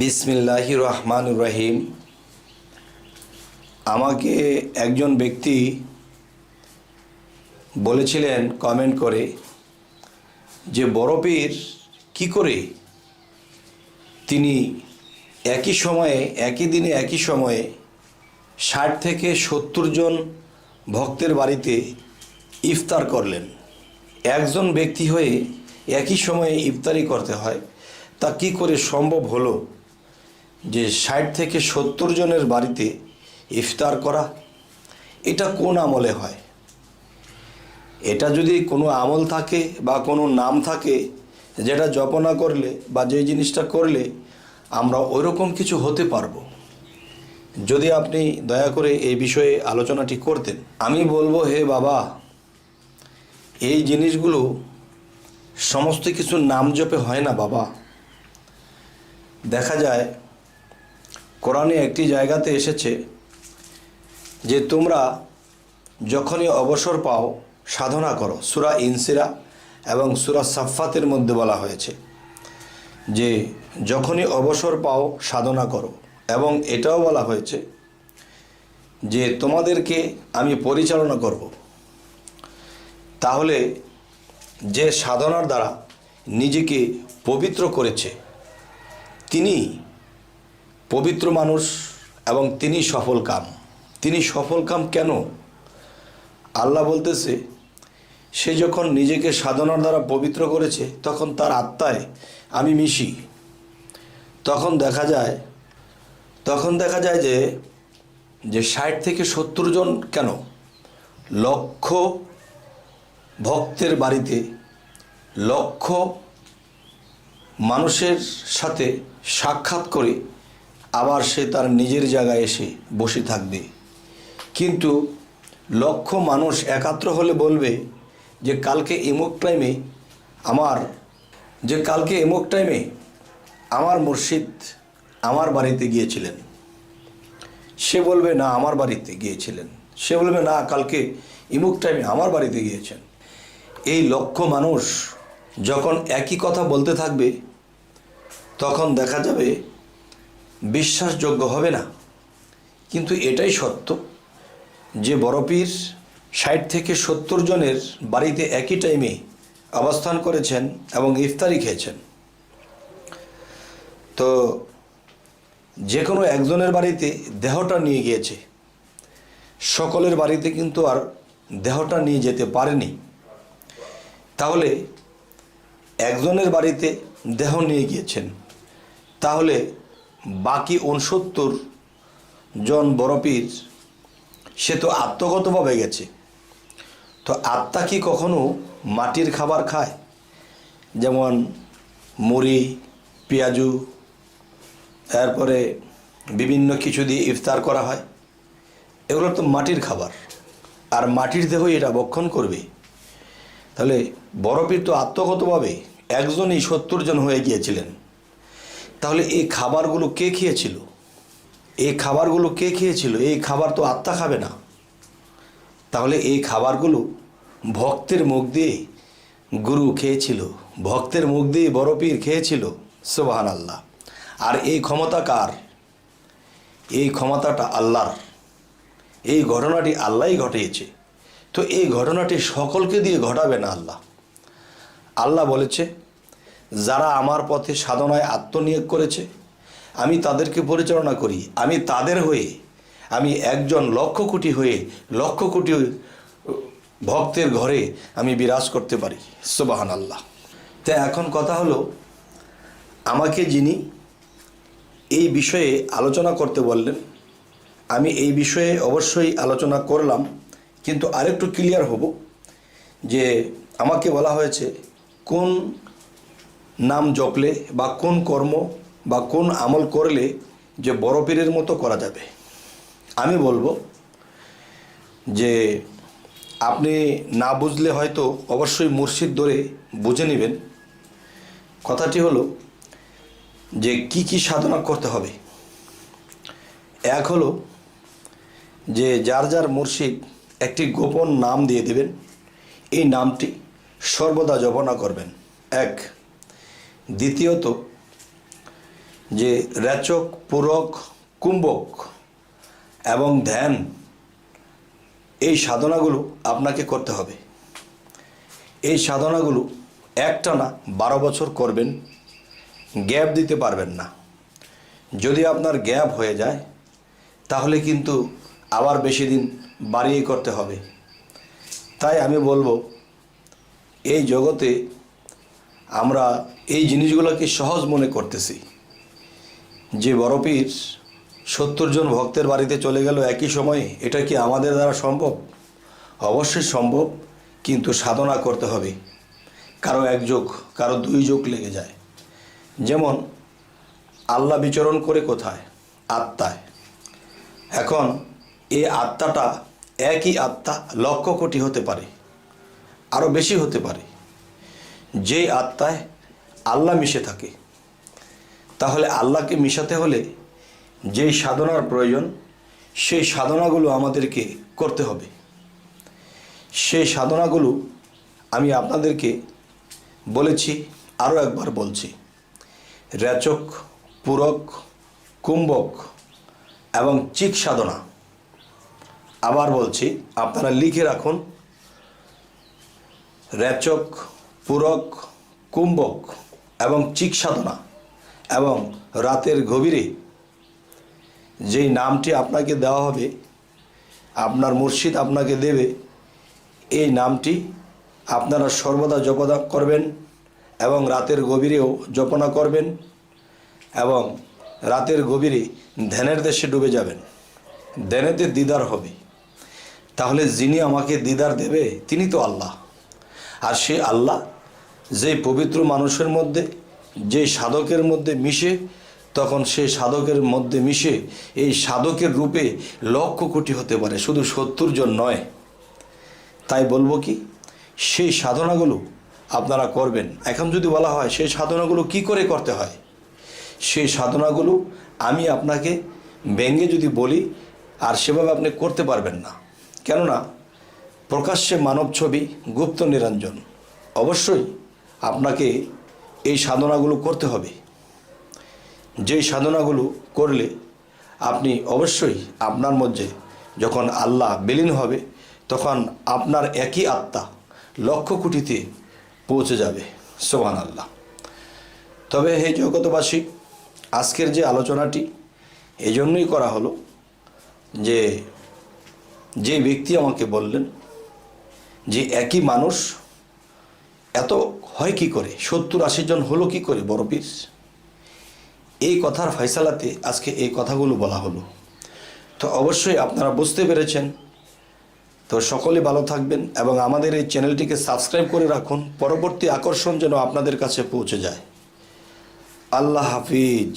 বিসমিল্লাহ রহমান রহিম। আমাকে একজন ব্যক্তি বলেছিলেন কমেন্ট করে, যে বরফের কি করে তিনি একই সময়ে, একই দিনে, একই সময়ে ষাট থেকে সত্তর জন ভক্তের বাড়িতে ইফতার করলেন। একজন ব্যক্তি হয়ে একই সময়ে ইফতারি করতে হয়, তা কি করে সম্ভব হলো? যে ষাট থেকে সত্তর জনের বাড়িতে ইফতার করা, এটা কোন আমলে হয়? এটা যদি কোনো আমল থাকে বা কোনো নাম থাকে, যেটা জপনা করলে বা যে জিনিসটা করলে আমরা ওইরকম কিছু হতে পারব। যদি আপনি দয়া করে এই বিষয়ে আলোচনাটি করতেন। আমি বলব, হে বাবা, এই জিনিসগুলো সমস্ত কিছু নাম জপে হয় না বাবা। দেখা যায় কোরআনে একটি জায়গাতে এসেছে যে তোমরা যখনই অবসর পাও, সাধনা করো। সুরা ইনসিরা এবং সুরা সাফাতের মধ্যে বলা হয়েছে যে যখনই অবসর পাও, সাধনা করো। এবং এটাও বলা হয়েছে যে তোমাদেরকে আমি পরিচালনা করব। তাহলে যে সাধনার দ্বারা নিজেকে পবিত্র করেছে, তিনি পবিত্র মানুষ এবং তিনি সফল কাম। তিনি সফল কাম কেন? আল্লাহ বলতেছে, সে যখন নিজেকে সাধনার দ্বারা পবিত্র করেছে, তখন তার আত্মায় আমি মিশি। তখন দেখা যায়, তখন দেখা যায় যে যে ষাট থেকে সত্তর জন কেন? লক্ষ ভক্তের বাড়িতে, লক্ষ মানুষের সাথে সাক্ষাৎ করে আবার সে তার নিজের জায়গায় এসে বসে থাকবে। কিন্তু লক্ষ মানুষ একাত্র হলে বলবে যে কালকে এমুক টাইমে আমার, যে কালকে এমুক টাইমে আমার মুর্শিদ আমার বাড়িতে গিয়েছিলেন। সে বলবে, না, আমার বাড়িতে গিয়েছিলেন। সে বলবে, না, কালকে ইমুক টাইমে আমার বাড়িতে গিয়েছেন। এই লক্ষ মানুষ যখন একই কথা বলতে থাকবে, তখন দেখা যাবে বিশ্বাসযোগ্য হবে না। কিন্তু এটাই সত্য যে বড়পীর ষাট থেকে সত্তর জনের বাড়িতে একই টাইমে অবস্থান করেছেন এবং ইফতারি খেয়েছেন। তো যে কোনো একজনের বাড়িতে দেহটা নিয়ে গিয়েছে, সকলের বাড়িতে কিন্তু আর দেহটা নিয়ে যেতে পারেনি। তাহলে একজনের বাড়িতে দেহ নিয়ে গিয়েছেন, তাহলে বাকি উনসত্তর জন বরপীর সে তো আত্মগতভাবে গেছে। তো আত্মা কি কখনো মাটির খাবার খায়? যেমন মুড়ি, পেঁয়াজু, তারপরে বিভিন্ন কিছু দিয়ে ইফতার করা হয়। এগুলো তো মাটির খাবার। আর মাটির দেহই এটা বক্ষণ করবে। তাহলে বরফির তো আত্মগতভাবে একজনই সত্তর জন হয়ে গিয়েছিলেন। তাহলে এই খাবারগুলো কে খেয়েছিল? এই খাবারগুলো কে খেয়েছিল? এই খাবার তো আত্মা খাবে না। তাহলে এই খাবারগুলো ভক্তের মুখ দিয়ে গুরু খেয়েছিল, ভক্তের মুখ দিয়ে বরফির খেয়েছিল সোবাহান আল্লাহ আর এই ক্ষমতা কার? এই ক্ষমতাটা আল্লাহর। এই ঘটনাটি আল্লাহই ঘটিয়েছে। তো এই ঘটনাটি সকলকে দিয়ে ঘটাবে না আল্লাহ। আল্লাহ বলেছে যারা আমার পথে সাধনায় আত্মনিয়োগ করেছে, আমি তাদেরকে পরিচালনা করি। আমি তাদের হয়ে, আমি একজন লক্ষ কোটি হয়ে লক্ষ কোটি ভক্তের ঘরে আমি বিরাজ করতে পারি। সুবাহান আল্লাহ তা এখন কথা হলো, আমাকে যিনি এই বিষয়ে আলোচনা করতে বললেন, আমি এই বিষয়ে অবশ্যই আলোচনা করলাম, কিন্তু আরেকটু ক্লিয়ার হব যে আমাকে বলা হয়েছে, কোন নাম জপলে বা কোন কর্ম বা কোন আমল করলে যে বড় পীরের মতো করা যাবে? আমি বলব যে আপনি না বুঝলে হয়তো অবশ্যই মুর্শিদ ধরে বুঝে নেবেন। কথাটি হলো যে কি কি সাধনা করতে হবে? এক হলো যে যার যার মুর্শিদ একটি গোপন নাম দিয়ে দেবেন, এই নামটি সর্বদা জপনা করবেন। এক দ্বিতীয়ত, যে রেচক পূরক, কুম্ভক এবং ধ্যান, এই সাধনাগুলো আপনাকে করতে হবে। এই সাধনাগুলো একটানা বারো বছর করবেন, গ্যাপ দিতে পারবেন না। যদি আপনার গ্যাপ হয়ে যায়, তাহলে কিন্তু আবার বেশি দিন বাড়িয়ে করতে হবে। তাই আমি বলব, এই জগতে আমরা এই জিনিসগুলোকে সহজ মনে করতেছি। যে বড়পীর সত্তর জন ভক্তের বাড়িতে চলে গেল একই সময়ে, এটা কি আমাদের দ্বারা সম্ভব? অবশ্যই সম্ভব, কিন্তু সাধনা করতে হবে। কারও এক যোগ, কারও দুই যোগ লেগে যায়। যেমন, আল্লাহ বিচরণ করে কোথায়? আত্মায়। এখন এই আত্মাটা একই আত্মা লক্ষ কোটি হতে পারে আরও বেশি হতে পারে। যেই আত্মায় আল্লাহ মিশে থাকে, তাহলে আল্লাহকে মিশাতে হলে যেই সাধনার প্রয়োজন, সেই সাধনাগুলো আমাদেরকে করতে হবে। সেই সাধনাগুলো আমি আপনাদেরকে বলেছি, আরও একবার বলছি। রেচক, পূরক, কুম্ভক এবং চিক সাধনা। আবার বলছি, আপনারা লিখে রাখুন, রেচক পূরক, কুম্ভক এবং চিক সাধনা এবং রাতের গভীরে যেই নামটি আপনাকে দেওয়া হবে, আপনার মুর্শিদ আপনাকে দেবে, এই নামটি আপনারা সর্বদা জপনা করবেন এবং রাতের গভীরেও জপনা করবেন এবং রাতের গভীরে ধ্যানের দেশে ডুবে যাবেন। ধ্যানেতে দিদার হবে। তাহলে যিনি আমাকে দিদার দেবে, তিনি তো আল্লাহ। আর সে আল্লাহ যে পবিত্র মানুষের মধ্যে, যে সাধকের মধ্যে মিশে, তখন সে সাধকের মধ্যে মিশে এই সাধকের রূপে লক্ষ কোটি হতে পারে, শুধু সত্তর জন নয়। তাই বলব কি, সেই সাধনাগুলো আপনারা করবেন। এখন যদি বলা হয়, সেই সাধনাগুলো কি করে করতে হয়? সেই সাধনাগুলো আমি আপনাকে ব্যঙ্গে যদি বলি, আর সেভাবে আপনি করতে পারবেন না। কেননা, প্রকাশ্যে মানব ছবি গুপ্ত নিরঞ্জন। অবশ্যই আপনাকে এই সাধনাগুলো করতে হবে। যেই সাধনাগুলো করলে আপনি অবশ্যই আপনার মধ্যে যখন আল্লাহ বিলীন হবে, তখন আপনার একই আত্মা লক্ষ কোটিতে পৌঁছে যাবে। সোহান আল্লাহ তবে হে জগতবাসী আজকের যে আলোচনাটি, এজন্যই করা হলো যে যে ব্যক্তি আমাকে বললেন যে, একই মানুষ এত হয় কি করে? সত্তর আশি জন হলো কি করে, বড় পীর? এই কথার ফয়সালাতে আজকে এই কথাগুলো বলা হলো। তো অবশ্যই আপনারা বুঝতে পেরেছেন। তো সকলে ভালো থাকবেন এবং আমাদের এই চ্যানেলটিকে সাবস্ক্রাইব করে রাখুন। পরবর্তী আকর্ষণ যেন আপনাদের কাছে পৌঁছে যায়। আল্লাহ হাফিজ।